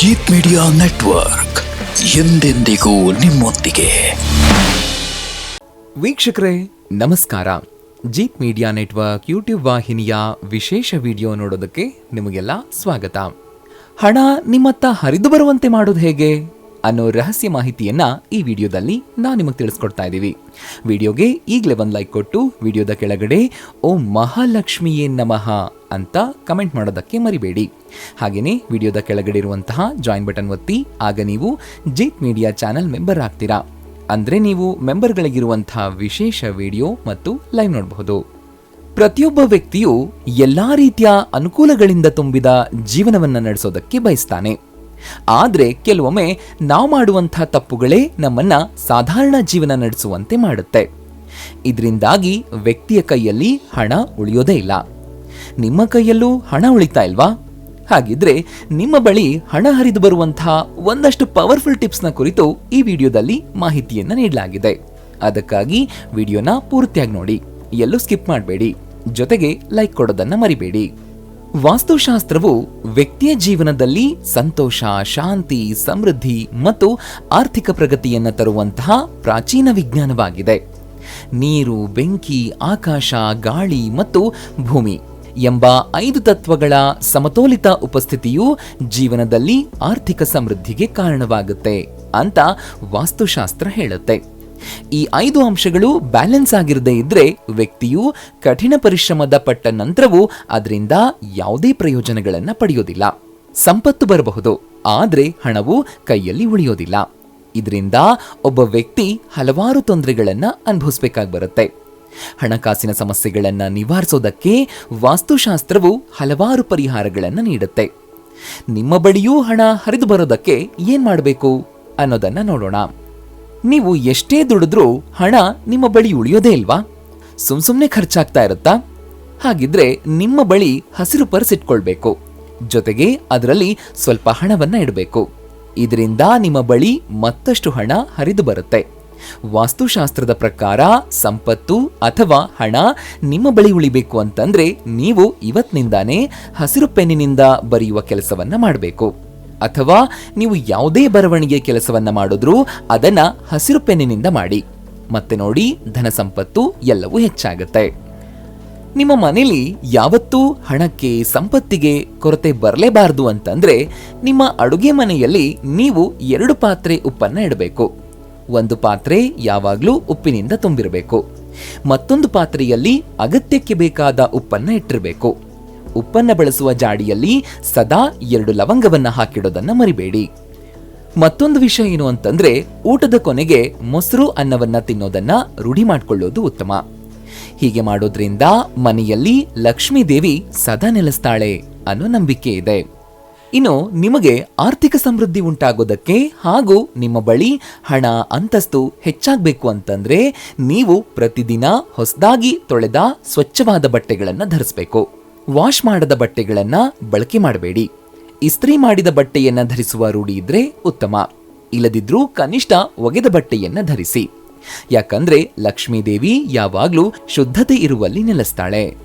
Jeet media network ಎಂದೆಂದಿಗೂ ನಿಮ್ಮೊಂದಿಗೆ. ವೀಕ್ಷಕರೇ, ನಮಸ್ಕಾರ. ಜೀಪ್ ಮೀಡಿಯಾ ನೆಟ್ವರ್ಕ್ ಯೂಟ್ಯೂಬ್ ವಾಹಿನಿಯ ವಿಶೇಷ ವಿಡಿಯೋ ನೋಡೋದಕ್ಕೆ ನಿಮಗೆಲ್ಲ ಸ್ವಾಗತ. ಹಣ ನಿಮ್ಮತ್ತ ಹರಿದು ಬರುವಂತೆ ಮಾಡೋದು ಹೇಗೆ? ಅನ್ನೋ ರಹಸ್ಯ ಮಾಹಿತಿಯನ್ನ ಈ ವಿಡಿಯೋದಲ್ಲಿ ನಾವು ನಿಮಗೆ ತಿಳಿಸ್ಕೊಡ್ತಾ ಇದ್ದೀವಿ ವಿಡಿಯೋಗೆ ಈಗಲೇ ಒಂದು ಲೈಕ್ ಕೊಟ್ಟು ವಿಡಿಯೋದ ಕೆಳಗಡೆ ಓ ಮಹಾಲಕ್ಷ್ಮಿಯೇ ನಮಃ ಅಂತ ಕಮೆಂಟ್ ಮಾಡೋದಕ್ಕೆ ಮರಿಬೇಡಿ. ಹಾಗೆಯೇ ವಿಡಿಯೋದ ಕೆಳಗಡೆ ಇರುವಂತಹ ಜಾಯಿನ್ ಬಟನ್ ಒತ್ತಿ, ಆಗ ನೀವು ಜೀತ್ ಮೀಡಿಯಾ ಚಾನೆಲ್ ಮೆಂಬರ್ ಆಗ್ತೀರಾ. ಅಂದರೆ ನೀವು ಮೆಂಬರ್ಗಳಿಗಿರುವಂತಹ ವಿಶೇಷ ವಿಡಿಯೋ ಮತ್ತು ಲೈವ್ ನೋಡಬಹುದು. ಪ್ರತಿಯೊಬ್ಬ ವ್ಯಕ್ತಿಯು ಎಲ್ಲ ರೀತಿಯ ಅನುಕೂಲಗಳಿಂದ ತುಂಬಿದ ಜೀವನವನ್ನು ನಡೆಸೋದಕ್ಕೆ ಬಯಸ್ತಾನೆ. ಆದ್ರೆ ಕೆಲವೊಮ್ಮೆ ನಾವು ಮಾಡುವಂಥ ತಪ್ಪುಗಳೇ ನಮ್ಮನ್ನ ಸಾಧಾರಣ ಜೀವನ ನಡೆಸುವಂತೆ ಮಾಡುತ್ತೆ. ಇದರಿಂದಾಗಿ ವ್ಯಕ್ತಿಯ ಕೈಯಲ್ಲಿ ಹಣ ಉಳಿಯೋದೇ ಇಲ್ಲ. ನಿಮ್ಮ ಕೈಯಲ್ಲೂ ಹಣ ಉಳಿತಾ ಇಲ್ವಾ? ಹಾಗಿದ್ರೆ ನಿಮ್ಮ ಬಳಿ ಹಣ ಹರಿದು ಬರುವಂತಹ ಒಂದಷ್ಟು ಪವರ್ಫುಲ್ ಟಿಪ್ಸ್ನ ಕುರಿತು ಈ ವಿಡಿಯೋದಲ್ಲಿ ಮಾಹಿತಿಯನ್ನು ನೀಡಲಾಗಿದೆ. ಅದಕ್ಕಾಗಿ ವಿಡಿಯೋನ ಪೂರ್ತಿಯಾಗಿ ನೋಡಿ. ಎಲ್ಲೂ ಸ್ಕಿಪ್ ಮಾಡಬೇಡಿ. ಜೊತೆಗೆ ಲೈಕ್ ಕೊಡೋದನ್ನು ಮರಿಬೇಡಿ. ವಾಸ್ತುಶಾಸ್ತ್ರವು ವ್ಯಕ್ತಿಯ ಜೀವನದಲ್ಲಿ ಸಂತೋಷ, ಶಾಂತಿ, ಸಮೃದ್ಧಿ ಮತ್ತು ಆರ್ಥಿಕ ಪ್ರಗತಿಯನ್ನು ತರುವಂತಹ ಪ್ರಾಚೀನ ವಿಜ್ಞಾನವಾಗಿದೆ. ನೀರು, ಬೆಂಕಿ, ಆಕಾಶ, ಗಾಳಿ ಮತ್ತು ಭೂಮಿ ಎಂಬ ಐದು ತತ್ವಗಳ ಸಮತೋಲಿತ ಉಪಸ್ಥಿತಿಯು ಜೀವನದಲ್ಲಿ ಆರ್ಥಿಕ ಸಮೃದ್ಧಿಗೆ ಕಾರಣವಾಗುತ್ತೆ ಅಂತ ವಾಸ್ತುಶಾಸ್ತ್ರ ಹೇಳುತ್ತೆ. ಈ ಐದು ಅಂಶಗಳು ಬ್ಯಾಲೆನ್ಸ್ ಆಗಿರದೇ ಇದ್ರೆ ವ್ಯಕ್ತಿಯು ಕಠಿಣ ಪರಿಶ್ರಮದ ಪಟ್ಟ ನಂತರವೂ ಅದರಿಂದ ಯಾವುದೇ ಪ್ರಯೋಜನಗಳನ್ನು ಪಡೆಯೋದಿಲ್ಲ. ಸಂಪತ್ತು ಬರಬಹುದು, ಆದರೆ ಹಣವು ಕೈಯಲ್ಲಿ ಉಳಿಯೋದಿಲ್ಲ. ಇದರಿಂದ ಒಬ್ಬ ವ್ಯಕ್ತಿ ಹಲವಾರು ತೊಂದರೆಗಳನ್ನು ಅನುಭವಿಸಬೇಕಾಗಿ ಬರುತ್ತೆ. ಹಣಕಾಸಿನ ಸಮಸ್ಯೆಗಳನ್ನು ನಿವಾರಿಸೋದಕ್ಕೆ ವಾಸ್ತುಶಾಸ್ತ್ರವು ಹಲವಾರು ಪರಿಹಾರಗಳನ್ನು ನೀಡುತ್ತೆ. ನಿಮ್ಮ ಬಳಿಯೂ ಹಣ ಹರಿದು ಬರೋದಕ್ಕೆ ಏನ್ ಮಾಡಬೇಕು ಅನ್ನೋದನ್ನ ನೋಡೋಣ. ನೀವು ಎಷ್ಟೇ ದುಡಿದ್ರೂ ಹಣ ನಿಮ್ಮ ಬಳಿ ಉಳಿಯೋದೇ ಇಲ್ವಾ? ಸುಮ್ ಸುಮ್ನೆ ಖರ್ಚಾಗ್ತಾ ಇರುತ್ತಾ? ಹಾಗಿದ್ರೆ ನಿಮ್ಮ ಬಳಿ ಹಸಿರು ಪರ್ಸ್ ಇಟ್ಕೊಳ್ಬೇಕು. ಜೊತೆಗೆ ಅದರಲ್ಲಿ ಸ್ವಲ್ಪ ಹಣವನ್ನ ಇಡಬೇಕು. ಇದರಿಂದ ನಿಮ್ಮ ಬಳಿ ಮತ್ತಷ್ಟು ಹಣ ಹರಿದು ಬರುತ್ತೆ. ವಾಸ್ತುಶಾಸ್ತ್ರದ ಪ್ರಕಾರ ಸಂಪತ್ತು ಅಥವಾ ಹಣ ನಿಮ್ಮ ಬಳಿ ಉಳಿಬೇಕು ಅಂತಂದ್ರೆ ನೀವು ಇವತ್ತಿನಿಂದಾನೇ ಹಸಿರು ಪೆನ್ನಿನಿಂದ ಬರೆಯುವ ಕೆಲಸವನ್ನ ಮಾಡಬೇಕು. ಅಥವಾ ನೀವು ಯಾವುದೇ ಬರವಣಿಗೆ ಕೆಲಸವನ್ನ ಮಾಡಿದ್ರೂ ಅದನ್ನ ಹಸಿರು ಪೆನ್ನಿನಿಂದ ಮಾಡಿ. ಮತ್ತೆ ನೋಡಿ, ಧನ ಸಂಪತ್ತು ಎಲ್ಲವೂ ಹೆಚ್ಚಾಗುತ್ತೆ. ನಿಮ್ಮ ಮನೆಯಲ್ಲಿ ಯಾವತ್ತೂ ಹಣಕ್ಕೆ, ಸಂಪತ್ತಿಗೆ ಕೊರತೆ ಬರಲೇಬಾರದು ಅಂತಂದ್ರೆ ನಿಮ್ಮ ಅಡುಗೆ ಮನೆಯಲ್ಲಿ ನೀವು ಎರಡು ಪಾತ್ರೆ ಉಪ್ಪನ್ನ ಇಡಬೇಕು. ಒಂದು ಪಾತ್ರೆ ಯಾವಾಗಲೂ ಉಪ್ಪಿನಿಂದ ತುಂಬಿರಬೇಕು. ಮತ್ತೊಂದು ಪಾತ್ರೆಯಲ್ಲಿ ಅಗತ್ಯಕ್ಕೆ ಬೇಕಾದ ಉಪ್ಪನ್ನ ಇಟ್ಟಿರಬೇಕು. ಉಪ್ಪನ್ನ ಬಳಸುವ ಜಾಡಿಯಲ್ಲಿ ಸದಾ ಎರಡು ಲವಂಗವನ್ನ ಹಾಕಿಡೋದನ್ನ ಮರಿಬೇಡಿ. ಮತ್ತೊಂದು ವಿಷಯ ಏನು ಅಂತಂದ್ರೆ, ಊಟದ ಕೊನೆಗೆ ಮೊಸರು ಅನ್ನವನ್ನ ತಿನ್ನೋದನ್ನ ರೂಢಿ ಮಾಡಿಕೊಳ್ಳೋದು ಉತ್ತಮ. ಹೀಗೆ ಮಾಡೋದ್ರಿಂದ ಮನೆಯಲ್ಲಿ ಲಕ್ಷ್ಮೀ ದೇವಿ ಸದಾ ನೆಲೆಸ್ತಾಳೆ ಅನ್ನೋ ನಂಬಿಕೆ ಇದೆ. ಇನ್ನು ನಿಮಗೆ ಆರ್ಥಿಕ ಸಮೃದ್ಧಿ ಉಂಟಾಗೋದಕ್ಕೆ ಹಾಗೂ ನಿಮ್ಮ ಬಳಿ ಹಣ, ಅಂತಸ್ತು ಹೆಚ್ಚಾಗಬೇಕು ಅಂತಂದ್ರೆ, ನೀವು ಪ್ರತಿದಿನ ಹೊಸದಾಗಿ ತೊಳೆದ ಸ್ವಚ್ಛವಾದ ಬಟ್ಟೆಗಳನ್ನು ಧರಿಸಬೇಕು. ವಾಶ್ ಮಾಡದ ಬಟ್ಟೆಗಳನ್ನ ಬಳಕೆ ಮಾಡಬೇಡಿ. ಇಸ್ತ್ರಿ ಮಾಡಿದ ಬಟ್ಟೆಯನ್ನ ಧರಿಸುವ ರೂಢಿ ಇದ್ರೆ ಉತ್ತಮ. ಇಲ್ಲದಿದ್ರೂ ಕನಿಷ್ಠ ಒಗೆದ ಬಟ್ಟೆಯನ್ನ ಧರಿಸಿ. ಯಾಕಂದ್ರೆ ಲಕ್ಷ್ಮೀದೇವಿ ಯಾವಾಗ್ಲೂ ಶುದ್ಧತೆ ಇರುವಲ್ಲಿ ನೆಲೆಸ್ತಾಳೆ.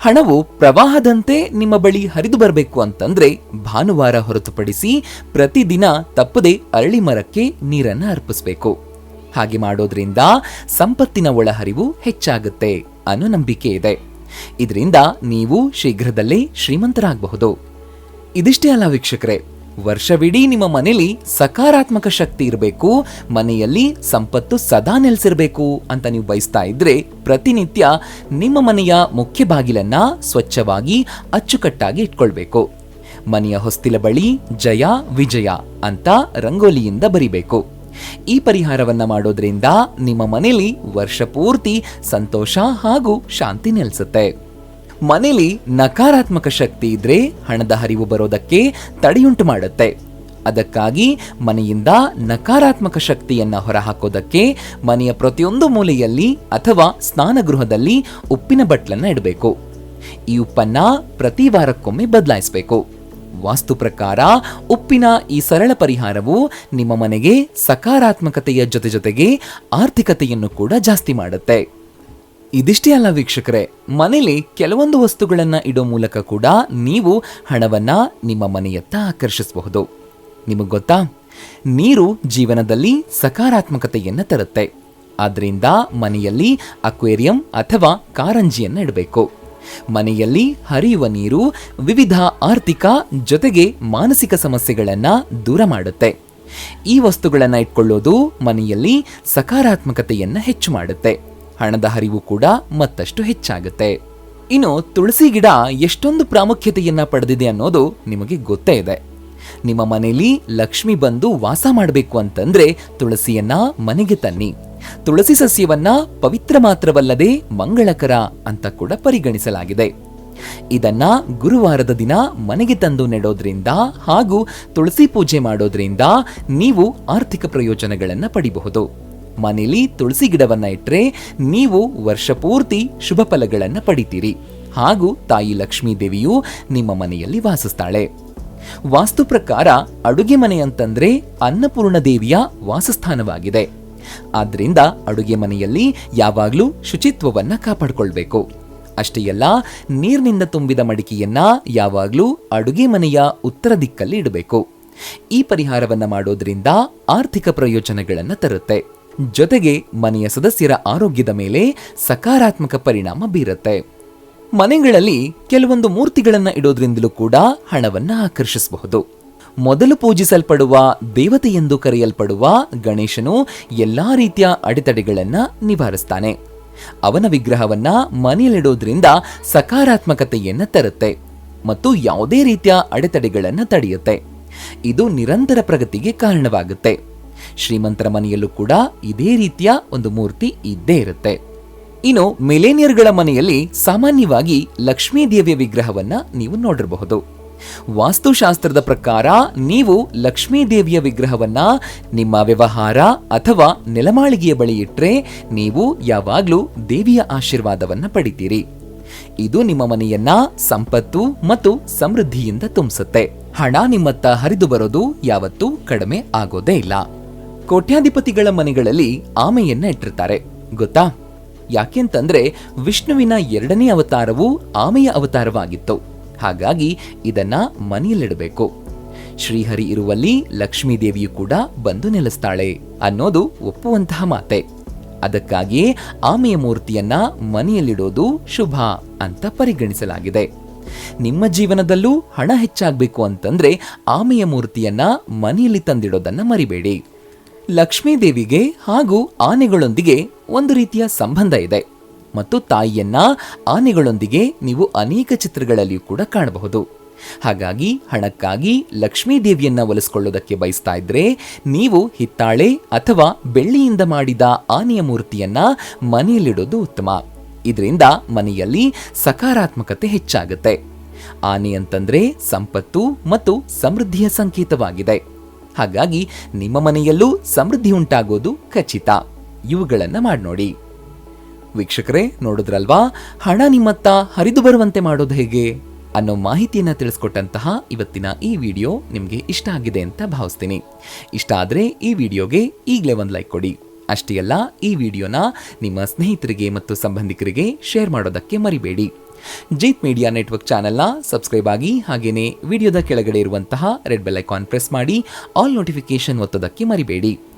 ಹಣವು ಪ್ರವಾಹದಂತೆ ನಿಮ್ಮ ಬಳಿ ಹರಿದು ಬರಬೇಕು ಅಂತಂದ್ರೆ ಭಾನುವಾರ ಹೊರತುಪಡಿಸಿ ಪ್ರತಿದಿನ ತಪ್ಪದೆ ಅರಳಿ ಮರಕ್ಕೆ ನೀರನ್ನ ಅರ್ಪಿಸಬೇಕು. ಹಾಗೆ ಮಾಡೋದ್ರಿಂದ ಸಂಪತ್ತಿನ ಒಳಹರಿವು ಹೆಚ್ಚಾಗುತ್ತೆ ಅನ್ನೋ ನಂಬಿಕೆ ಇದೆ. ಇದರಿಂದ ನೀವು ಶೀಘ್ರದಲ್ಲೇ ಶ್ರೀಮಂತರಾಗಬಹುದು. ಇದಿಷ್ಟೇ ಅಲ್ಲ ವೀಕ್ಷಕರೇ, ವರ್ಷವಿಡೀ ನಿಮ್ಮ ಮನೆಯಲ್ಲಿ ಸಕಾರಾತ್ಮಕ ಶಕ್ತಿ ಇರಬೇಕು, ಮನೆಯಲ್ಲಿ ಸಂಪತ್ತು ಸದಾ ನೆಲೆಸಿರಬೇಕು ಅಂತ ನೀವು ಬಯಸ್ತಾ ಇದ್ರೆ ಪ್ರತಿನಿತ್ಯ ನಿಮ್ಮ ಮನೆಯ ಮುಖ್ಯ ಬಾಗಿಲನ್ನ ಸ್ವಚ್ಛವಾಗಿ ಅಚ್ಚುಕಟ್ಟಾಗಿ ಇಟ್ಕೊಳ್ಬೇಕು. ಮನೆಯ ಹೊಸ್ತಿಲ ಬಳಿ ಜಯ ವಿಜಯ ಅಂತ ರಂಗೋಲಿಯಿಂದ ಬರಿಬೇಕು. ಈ ಪರಿಹಾರವನ್ನ ಮಾಡೋದ್ರಿಂದ ನಿಮ್ಮ ಮನೇಲಿ ವರ್ಷ ಪೂರ್ತಿ ಸಂತೋಷ ಹಾಗೂ ಶಾಂತಿ ನೆಲೆಸುತ್ತೆ. ಮನೇಲಿ ನಕಾರಾತ್ಮಕ ಶಕ್ತಿ ಇದ್ರೆ ಹಣದ ಹರಿವು ಬರೋದಕ್ಕೆ ತಡೆಯುಂಟು ಮಾಡುತ್ತೆ. ಅದಕ್ಕಾಗಿ ಮನೆಯಿಂದ ನಕಾರಾತ್ಮಕ ಶಕ್ತಿಯನ್ನ ಹೊರಹಾಕೋದಕ್ಕೆ ಮನೆಯ ಪ್ರತಿಯೊಂದು ಮೂಲೆಯಲ್ಲಿ ಅಥವಾ ಸ್ನಾನಗೃಹದಲ್ಲಿ ಉಪ್ಪಿನ ಬಟ್ಲನ್ನ ಇಡಬೇಕು. ಈ ಉಪ್ಪನ್ನ ಪ್ರತಿ ವಾರಕ್ಕೊಮ್ಮೆ ಬದಲಾಯಿಸಬೇಕು. ವಾಸ್ತು ಪ್ರಕಾರ ಉಪ್ಪಿನ ಈ ಸರಳ ಪರಿಹಾರವು ನಿಮ್ಮ ಮನೆಗೆ ಸಕಾರಾತ್ಮಕತೆಯ ಜೊತೆ ಜೊತೆಗೆ ಆರ್ಥಿಕತೆಯನ್ನು ಕೂಡ ಜಾಸ್ತಿ ಮಾಡುತ್ತೆ. ಇದಿಷ್ಟೇ ಅಲ್ಲ ವೀಕ್ಷಕರೇ ಮನೆಯಲ್ಲಿ ಕೆಲವೊಂದು ವಸ್ತುಗಳನ್ನು ಇಡೋ ಮೂಲಕ ಕೂಡ ನೀವು ಹಣವನ್ನ ನಿಮ್ಮ ಮನೆಯತ್ತ ಆಕರ್ಷಿಸಬಹುದು. ನಿಮಗೆ ಗೊತ್ತಾ? ನೀರು ಜೀವನದಲ್ಲಿ ಸಕಾರಾತ್ಮಕತೆಯನ್ನು ತರುತ್ತೆ. ಆದ್ದರಿಂದ ಮನೆಯಲ್ಲಿ ಅಕ್ವೇರಿಯಂ ಅಥವಾ ಕಾರಂಜಿಯನ್ನು ಇಡಬೇಕು. ಮನೆಯಲ್ಲಿ ಹರಿಯುವ ನೀರು ವಿವಿಧ ಆರ್ಥಿಕ ಜೊತೆಗೆ ಮಾನಸಿಕ ಸಮಸ್ಯೆಗಳನ್ನು ದೂರ ಮಾಡುತ್ತೆ. ಈ ವಸ್ತುಗಳನ್ನು ಇಟ್ಕೊಳ್ಳೋದು ಮನೆಯಲ್ಲಿ ಸಕಾರಾತ್ಮಕತೆಯನ್ನು ಹೆಚ್ಚು ಮಾಡುತ್ತೆ. ಹಣದ ಹರಿವು ಕೂಡ ಮತ್ತಷ್ಟು ಹೆಚ್ಚಾಗುತ್ತೆ. ಇನ್ನು ತುಳಸಿ ಗಿಡ ಎಷ್ಟೊಂದು ಪ್ರಾಮುಖ್ಯತೆಯನ್ನು ಪಡೆದಿದೆ ಅನ್ನೋದು ನಿಮಗೆ ಗೊತ್ತೇ ಇದೆ. ನಿಮ್ಮ ಮನೆಯಲ್ಲಿ ಲಕ್ಷ್ಮಿ ಬಂದು ವಾಸ ಮಾಡಬೇಕು ಅಂತಂದ್ರೆ ತುಳಸಿಯನ್ನ ಮನೆಗೆ ತನ್ನಿ. ತುಳಸಿ ಸಸ್ಯವನ್ನ ಪವಿತ್ರ ಮಾತ್ರವಲ್ಲದೆ ಮಂಗಳಕರ ಅಂತ ಕೂಡ ಪರಿಗಣಿಸಲಾಗಿದೆ. ಇದನ್ನ ಗುರುವಾರದ ದಿನ ಮನೆಗೆ ತಂದು ನೆಡೋದ್ರಿಂದ ಹಾಗೂ ತುಳಸಿ ಪೂಜೆ ಮಾಡೋದ್ರಿಂದ ನೀವು ಆರ್ಥಿಕ ಪ್ರಯೋಜನಗಳನ್ನು ಪಡಿಬಹುದು. ಮನೆಯಲ್ಲಿ ತುಳಸಿ ಗಿಡವನ್ನ ಇಟ್ಟರೆ ನೀವು ವರ್ಷ ಪೂರ್ತಿ ಶುಭ ಫಲಗಳನ್ನ ಪಡಿತೀರಿ. ಹಾಗೂ ತಾಯಿ ಲಕ್ಷ್ಮೀ ದೇವಿಯು ನಿಮ್ಮ ಮನೆಯಲ್ಲಿ ವಾಸಿಸ್ತಾಳೆ. ವಾಸ್ತು ಪ್ರಕಾರ ಅಡುಗೆ ಮನೆ ಅಂತಂದ್ರೆ ಅನ್ನಪೂರ್ಣ ದೇವಿಯ ವಾಸಸ್ಥಾನವಾಗಿದೆ. ಆದ್ರಿಂದ ಅಡುಗೆ ಮನೆಯಲ್ಲಿ ಯಾವಾಗಲೂ ಶುಚಿತ್ವವನ್ನು ಕಾಪಾಡಿಕೊಳ್ಬೇಕು. ಅಷ್ಟೇ ಅಲ್ಲ, ನೀರಿನಿಂದ ತುಂಬಿದ ಮಡಿಕೆಯನ್ನ ಯಾವಾಗಲೂ ಅಡುಗೆ ಮನೆಯ ಉತ್ತರ ದಿಕ್ಕಲ್ಲಿ ಇಡಬೇಕು. ಈ ಪರಿಹಾರವನ್ನ ಮಾಡೋದ್ರಿಂದ ಆರ್ಥಿಕ ಪ್ರಯೋಜನಗಳನ್ನ ತರುತ್ತೆ. ಜೊತೆಗೆ ಮನೆಯ ಸದಸ್ಯರ ಆರೋಗ್ಯದ ಮೇಲೆ ಸಕಾರಾತ್ಮಕ ಪರಿಣಾಮ ಬೀರುತ್ತೆ. ಮನೆಗಳಲ್ಲಿ ಕೆಲವೊಂದು ಮೂರ್ತಿಗಳನ್ನ ಇಡೋದ್ರಿಂದಲೂ ಕೂಡ ಹಣವನ್ನ ಆಕರ್ಷಿಸಬಹುದು. ಮೊದಲು ಪೂಜಿಸಲ್ಪಡುವ ದೇವತೆ ಎಂದು ಕರೆಯಲ್ಪಡುವ ಗಣೇಶನು ಎಲ್ಲಾ ರೀತಿಯ ಅಡೆತಡೆಗಳನ್ನು ನಿವಾರಿಸ್ತಾನೆ. ಅವನ ವಿಗ್ರಹವನ್ನ ಮನೆಯಲ್ಲಿಡೋದ್ರಿಂದ ಸಕಾರಾತ್ಮಕತೆಯನ್ನ ತರುತ್ತೆ ಮತ್ತು ಯಾವುದೇ ರೀತಿಯ ಅಡೆತಡೆಗಳನ್ನು ತಡೆಯುತ್ತೆ. ಇದು ನಿರಂತರ ಪ್ರಗತಿಗೆ ಕಾರಣವಾಗುತ್ತೆ. ಶ್ರೀಮಂತರ ಮನೆಯಲ್ಲೂ ಕೂಡ ಇದೇ ರೀತಿಯ ಒಂದು ಮೂರ್ತಿ ಇದ್ದೇ ಇರುತ್ತೆ. ಇನ್ನು ಮಿಲೇನಿಯರ್ಗಳ ಮನೆಯಲ್ಲಿ ಸಾಮಾನ್ಯವಾಗಿ ಲಕ್ಷ್ಮೀ ದೇವಿಯ ವಿಗ್ರಹವನ್ನ ನೀವು ನೋಡಿರಬಹುದು. ವಾಸ್ತುಶಾಸ್ತ್ರದ ಪ್ರಕಾರ ನೀವು ಲಕ್ಷ್ಮೀ ದೇವಿಯ ವಿಗ್ರಹವನ್ನ ನಿಮ್ಮ ವ್ಯವಹಾರ ಅಥವಾ ನೆಲಮಾಳಿಗೆಯ ಬಳಿ ಇಟ್ಟರೆ ನೀವು ಯಾವಾಗಲೂ ದೇವಿಯ ಆಶೀರ್ವಾದವನ್ನು ಪಡಿತೀರಿ. ಇದು ನಿಮ್ಮ ಮನೆಯನ್ನ ಸಂಪತ್ತು ಮತ್ತು ಸಮೃದ್ಧಿಯಿಂದ ತುಂಬಿಸುತ್ತೆ. ಹಣ ನಿಮ್ಮತ್ತ ಹರಿದು ಬರೋದು ಯಾವತ್ತೂ ಕಡಿಮೆ ಆಗೋದೇ ಇಲ್ಲ. ಕೋಟ್ಯಾಧಿಪತಿಗಳ ಮನೆಗಳಲ್ಲಿ ಆಮೆಯನ್ನ ಇಟ್ಟಿರ್ತಾರೆ. ಗೊತ್ತಾ? ಯಾಕೆಂತಂದ್ರೆ ವಿಷ್ಣುವಿನ ಎರಡನೇ ಅವತಾರವು ಆಮೆಯ ಅವತಾರವಾಗಿತ್ತು. ಹಾಗಾಗಿ ಇದನ್ನ ಮನೆಯಲ್ಲಿಡಬೇಕು. ಶ್ರೀಹರಿ ಇರುವಲ್ಲಿ ಲಕ್ಷ್ಮೀ ದೇವಿಯು ಕೂಡ ಬಂದು ನೆಲೆಸ್ತಾಳೆ ಅನ್ನೋದು ಒಪ್ಪುವಂತಹ ಮಾತೆ. ಅದಕ್ಕಾಗಿಯೇ ಆಮೆಯ ಮೂರ್ತಿಯನ್ನ ಮನೆಯಲ್ಲಿಡೋದು ಶುಭ ಅಂತ ಪರಿಗಣಿಸಲಾಗಿದೆ. ನಿಮ್ಮ ಜೀವನದಲ್ಲೂ ಹಣ ಹೆಚ್ಚಾಗಬೇಕು ಅಂತಂದ್ರೆ ಆಮೆಯ ಮೂರ್ತಿಯನ್ನ ಮನೆಯಲ್ಲಿ ತಂದಿಡೋದನ್ನ ಮರಿಬೇಡಿ. ಲಕ್ಷ್ಮೀ ದೇವಿಗೆ ಹಾಗೂ ಆನೆಗಳೊಂದಿಗೆ ಒಂದು ರೀತಿಯ ಸಂಬಂಧ ಇದೆ. ಮತ್ತು ತಾಯಿಯನ್ನ ಆನೆಗಳೊಂದಿಗೆ ನೀವು ಅನೇಕ ಚಿತ್ರಗಳಲ್ಲಿಯೂ ಕೂಡ ಕಾಣಬಹುದು. ಹಾಗಾಗಿ ಹಣಕ್ಕಾಗಿ ಲಕ್ಷ್ಮೀ ದೇವಿಯನ್ನ ಒಲಿಸ್ಕೊಳ್ಳೋದಕ್ಕೆ ಬಯಸ್ತಾ ಇದ್ರೆ ನೀವು ಹಿತ್ತಾಳೆ ಅಥವಾ ಬೆಳ್ಳಿಯಿಂದ ಮಾಡಿದ ಆನೆಯ ಮೂರ್ತಿಯನ್ನ ಮನೆಯಲ್ಲಿಡೋದು ಉತ್ತಮ. ಇದರಿಂದ ಮನೆಯಲ್ಲಿ ಸಕಾರಾತ್ಮಕತೆ ಹೆಚ್ಚಾಗುತ್ತೆ. ಆನೆ ಅಂತಂದ್ರೆ ಸಂಪತ್ತು ಮತ್ತು ಸಮೃದ್ಧಿಯ ಸಂಕೇತವಾಗಿದೆ. ಹಾಗಾಗಿ ನಿಮ್ಮ ಮನೆಯಲ್ಲೂ ಸಮೃದ್ಧಿ ಉಂಟಾಗೋದು ಖಚಿತ. ಇವುಗಳನ್ನು ಮಾಡಿ ನೋಡಿ ವೀಕ್ಷಕರೇ, ನೋಡಿದ್ರಲ್ವಾ? ಹಣ ನಿಮ್ಮತ್ತ ಹರಿದು ಬರುವಂತೆ ಮಾಡೋದು ಹೇಗೆ? ಅನ್ನೋ ಮಾಹಿತಿಯನ್ನು ತಿಳಿಸ್ಕೊಟ್ಟಂತಹ ಇವತ್ತಿನ ಈ ವಿಡಿಯೋ ನಿಮಗೆ ಇಷ್ಟ ಆಗಿದೆ ಅಂತ ಭಾವಿಸ್ತೀನಿ. ಇಷ್ಟ ಆದರೆ ಈ ವಿಡಿಯೋಗೆ ಈಗಲೇ ಒಂದು ಲೈಕ್ ಕೊಡಿ. ಅಷ್ಟೇ ಅಲ್ಲ, ಈ ವಿಡಿಯೋನ ನಿಮ್ಮ ಸ್ನೇಹಿತರಿಗೆ ಮತ್ತು ಸಂಬಂಧಿಕರಿಗೆ ಶೇರ್ ಮಾಡೋದಕ್ಕೆ ಮರಿಬೇಡಿ. ಜೀತ್ ಮೀಡಿಯಾ ನೆಟ್ವರ್ಕ್ ಚಾನೆಲ್ನ ಸಬ್ಸ್ಕ್ರೈಬ್ ಆಗಿ ಹಾಗೇನೆ ವಿಡಿಯೋದ ಕೆಳಗಡೆ ಇರುವಂತಹ ರೆಡ್ ಬೆಲ್ ಐಕಾನ್ ಪ್ರೆಸ್ ಮಾಡಿ, ಆಲ್ ನೋಟಿಫಿಕೇಶನ್ ಒತ್ತೋದಕ್ಕೆ ಮರಿಬೇಡಿ.